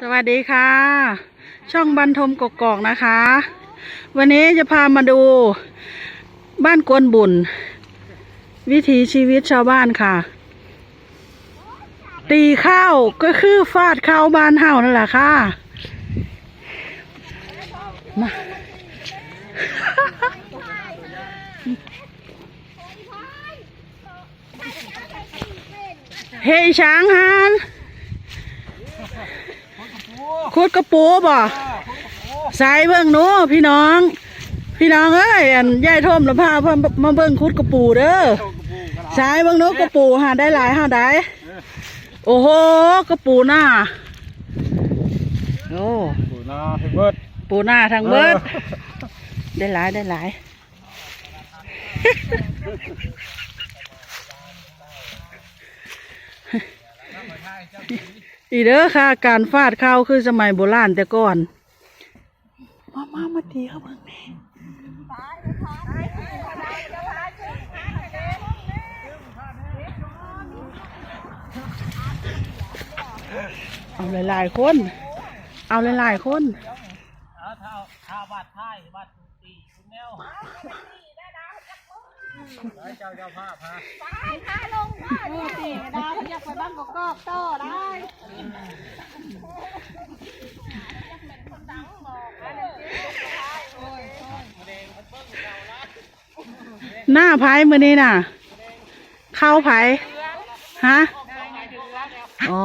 สวัสดีค่ะ ช่องบันทมกกอกนะคะ วันนี้จะพามาดูบ้านกวนบุญ วิถีชีวิตชาวบ้านค่ะ ตีข้าวก็คือฟาดข้าวบ้านเฮานั่นแหละค่ะมาเฮ้ช้างฮัน คุดกระปูบ่ใส่เบิ่งหนูพี่น้อง พี่น้องเอ้ยอันยายทมแล้วพาเพิ่นมาเบิ่งคุดกระปูเด้อใส่เบิ่งหนูกระปูหาได้หลายหาได้โอ้โหกระปูหน้าโอ้ปูนาให้เบิดปูหน้าทางเบิดได้หลายได้หลาย อีเด้อค่ะ การฟาดข้าวคือสมัยโบราณแต่ก่อน มามามาตีเขาเบิ่งแม่เอาหลายๆคน เอาหลายๆคนเอาถ้าถ้าวัดท้ายวัดตีคุณแนวเจ้าเจ้าภาพฮะดาวอยากไปบ้านกอกๆต่อได้ หน้าไผ่มือนี้น่ะ เข้าไผ่ฮะ อ๋อ